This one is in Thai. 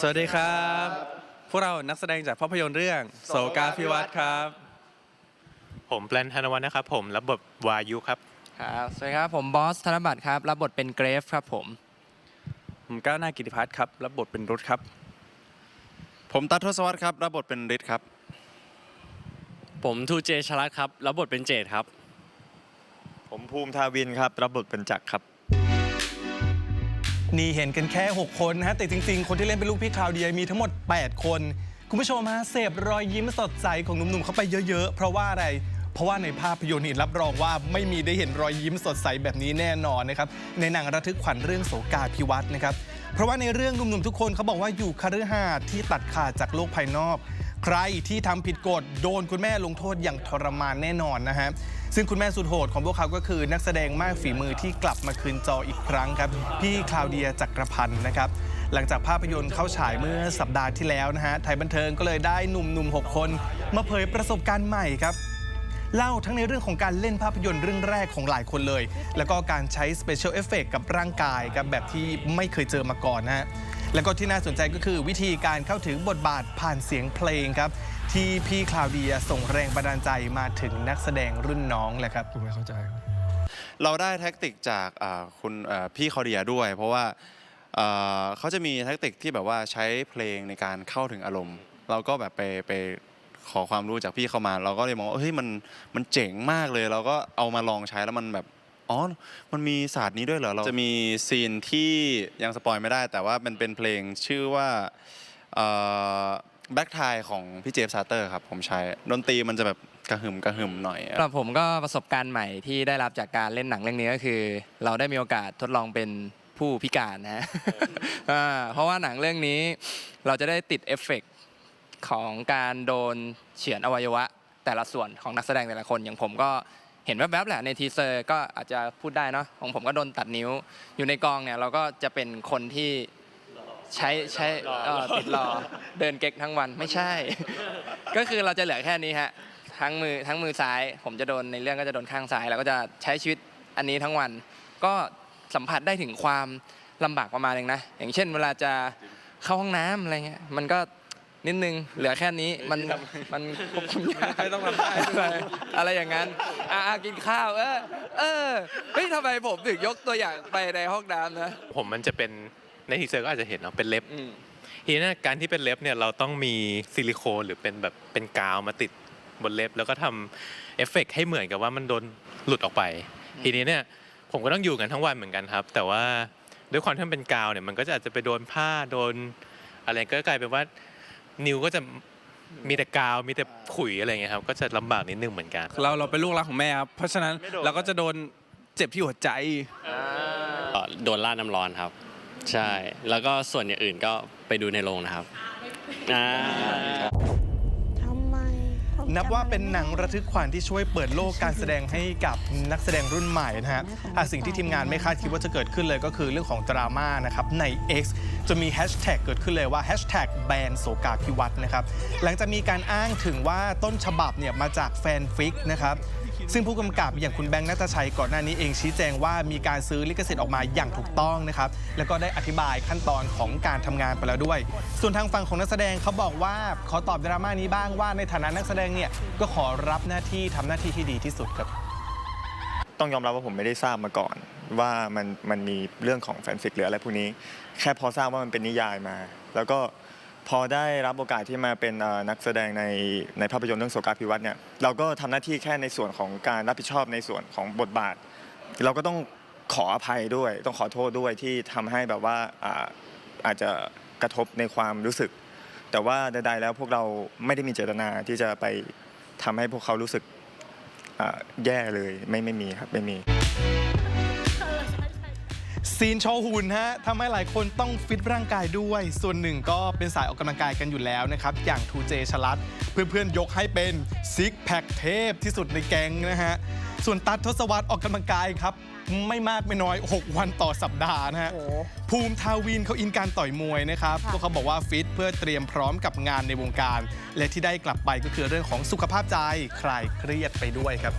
สวัสดีครับ พวกเรานักแสดงจากภาพยนตร์เรื่อง โสกาพิวัตรครับ ผมแปลนธนวัฒน์นะครับผมรับบทวายุครับ ครับสวัสดีครับผมบอสธนบัตรครับ รับบทเป็นเกรฟครับผม ผมก้าวหน้ากิติพัฒน์ครับ รับบทเป็นรุทครับ ผมตัดทศวรรษครับ รับบทเป็นฤทธิ์ครับ ผมทูเจชลัดครับ รับบทเป็นเจดครับ ผมภูมิทาวินครับ รับบทเป็นจักรครับ นี่เห็นกันแค่ 6 คนนะฮะ แต่จริงๆ คนที่เล่นเป็นลูกพี่คลาวเดียมีทั้งหมด 8 คน คุณผู้ชมฮะเสพรอยยิ้มสดใสของหนุ่มๆเข้าไปเยอะๆ เพราะว่าอะไร เพราะว่าในภาพยนตร์นี่รับรองว่าไม่มีได้เห็นรอยยิ้มสดใสแบบนี้แน่นอนนะครับ ในหนังระทึกขวัญเรื่องโสกาพิวัตรนะครับ เพราะว่าในเรื่องหนุ่มๆทุกคนเขาบอกว่าอยู่คฤหาสน์ที่ตัดขาดจากโลกภายนอก ใครที่ทำผิดกฎโดนคุณแม่ลงโทษอย่างทรมานแน่นอนนะฮะซึ่งคุณแม่สุดโหดของพวกเขาก็คือนักแสดงมากฝีมือที่กลับมาคืนจออีกครั้งครับ พี่คลาวเดียจักรพันธ์นะครับ หลังจากภาพยนตร์เข้าฉายเมื่อสัปดาห์ที่แล้วนะฮะไทยบันเทิงก็เลยได้หนุ่มๆ 6 คน มาเผยประสบการณ์ใหม่ครับเล่าทั้งในเรื่องของการเล่นภาพยนตร์เรื่องแรกของหลายคนเลย แล้วก็การใช้สเปเชียลเอฟเฟกกับร่างกายครับแบบที่ไม่เคยเจอมาก่อนนะฮะ แล้วก็ที่น่าสนใจก็คือวิธีการเข้าถึงบทบาทผ่านเสียงเพลงครับ ที่พี่คลาวเดียส่งแรงบันดาลใจมาถึงนักแสดงรุ่นน้องแหละครับไม่เข้าใจเราได้แท็กติกจากอ่าคุณอ่าพี่คาเดียด้วย เพราะว่าอ่าเขาจะมีแท็กติกที่แบบว่าใช้เพลงในการเข้าถึงอารมณ์ เราก็แบบไปไปขอความรู้จากพี่เขามา เราก็เลยมองว่าเฮ้ยมันมันเจ๋งมากเลย เราก็เอามาลองใช้แล้วมันแบบ อ๋อ มันมีศาสตร์นี้ด้วยเหรอ เราจะมีซีนที่ยังสปอยไม่ได้ แต่ว่ามันเป็นเพลงชื่อว่าแบ็กไทของพี่เจฟซาเตอร์ครับ ผมใช้ดนตรีมันจะแบบกระหึ่มกระหึ่มหน่อยสำหรับผมก็ประสบการณ์ใหม่ที่ได้รับจากการเล่นหนังเรื่องนี้ก็คือ เราได้มีโอกาสทดลองเป็นผู้พิการนะฮะอ่าเพราะว่าหนังเรื่องนี้เราจะได้ติดเอฟเฟกต์ของการโดนเฉือนอวัยวะแต่ละส่วนของนักแสดงแต่ละคนอย่างผมก็ เห็นแวบๆแหละในทีเซอร์ก็อาจจะพูดได้เนาะของผมก็โดนตัดนิ้ว อยู่ในกองเนี่ยเราก็จะเป็นคนที่ใช้ใช้เอ่อติดรอเดินเก๊กทั้งวันไม่ใช่ ก็คือเราจะเหลือแค่นี้ฮะทั้งมือทั้งมือซ้าย ผมจะโดนในเรื่องก็จะโดนข้างซ้ายแล้วก็จะใช้ชีวิตอันนี้ทั้งวัน ก็สัมผัสได้ถึงความลำบากประมาณนึงนะอย่างเช่น เวลาจะเข้าห้องน้ำอะไรเงี้ยมันก็ นิดนึงเหลือแค่นี้มันมันควบคุมยากไม่ต้องทำได้อะไรอะไรอย่างนั้นอะอะกินข้าวเออเออเฮ้ยทำไมผมถึงยกตัวอย่างไปในห้องน้ำนะผมมันจะเป็นในทีเซอร์ก็อาจจะเห็นเนาะเป็นเล็บอืม ทีนี้เนี่ยการที่เป็นเล็บเนี่ยเราต้องมีซิลิโคนหรือเป็นแบบเป็นกาวมาติดบนเล็บ แล้วก็ทำเอฟเฟกต์ให้เหมือนกับว่ามันโดนหลุดออกไป ทีนี้เนี่ยผมก็ต้องอยู่กันทั้งวันเหมือนกันครับ แต่ว่าด้วยความที่มันเป็นกาวเนี่ยมันก็จะอาจจะไปโดนผ้าโดน อะไรก็กลายเป็นว่า นิ้วก็จะมีแต่กาวมีแต่ขุยอะไรเงี้ยครับ ก็จะลำบากนิดนึงเหมือนกัน เราเราเป็นลูกรักของแม่ครับ เพราะฉะนั้นเราก็จะโดนเจ็บที่หัวใจก็โดนราดน้ำร้อนครับ ใช่ แล้วก็ส่วนอย่างอื่นก็ไปดูในโรงนะครับอ่าทำไมผม นับว่าเป็นหนังจำไม่ได้ระทึกขวัญที่ช่วยเปิดโลกการแสดงให้กับนักแสดงรุ่นใหม่นะฮะอะสิ่งที่ทีมงานไม่คาดคิดว่าจะเกิดขึ้นเลยก็คือเรื่องของดราม่านะครับใน X จะมีแฮชแท็กเกิดขึ้นเลยว่าแฮชแท็กแบนโสกาพิวัตรนะครับหลังจากมีการอ้างถึงว่าต้นฉบับเนี่ยมาจากแฟนฟิกนะครับ ซึ่งผู้กำกับอย่างคุณแบงค์นัทชัยก่อนหน้านี้เองชี้แจงว่ามีการซื้อลิขสิทธิ์ออกมาอย่างถูกต้องนะครับแล้วก็ได้อธิบายขั้นตอนของการทำงานไปแล้วด้วย ส่วนทางฝั่งของนักแสดงเขาบอกว่าขอตอบดราม่านี้บ้างว่าในฐานะนักแสดงเนี่ยก็ขอรับหน้าที่ทำหน้าที่ที่ดีที่สุดครับ ต้องยอมรับว่าผมไม่ได้ทราบมาก่อนว่ามันมันมีเรื่องของแฟนฟิกหรืออะไรพวกนี้ แค่พอทราบว่ามันเป็นนิยายมา แล้วก็ พอได้รับโอกาสที่มาเป็นนักแสดงในในภาพยนตร์เรื่องโสกาพิวัตรเนี่ยเราก็ทำหน้าที่แค่ในส่วนของการรับผิดชอบในส่วนของบทบาท เราก็ต้องขออภัยด้วย ต้องขอโทษด้วยที่ทำให้แบบว่าอาจจะกระทบในความรู้สึก แต่ว่าใดๆแล้วพวกเราไม่ได้มีเจตนาที่จะไปทำให้พวกเขารู้สึกแย่เลยไม่ไม่มีครับไม่มี ซีนโชว์หุ่นฮะทำให้หลายคนต้องฟิตร่างกายด้วย ส่วนหนึ่งก็เป็นสายออกกำลังกายกันอยู่แล้วนะครับ อย่างทูเจชลัด เพื่อนๆ ยกให้เป็นซิกแพคเทพที่สุดในแก๊งนะฮะ ส่วนตัดทศวรรษออกกำลังกายครับ ไม่มากไม่น้อย 6 วันต่อสัปดาห์นะฮะ ภูมิทาวินเขาอินการต่อยมวยนะครับพวกเขาบอกว่าฟิตเพื่อเตรียมพร้อมกับงานในวงการ และที่ได้กลับไปก็คือเรื่องของสุขภาพใจคลายเครียดไปด้วยครับ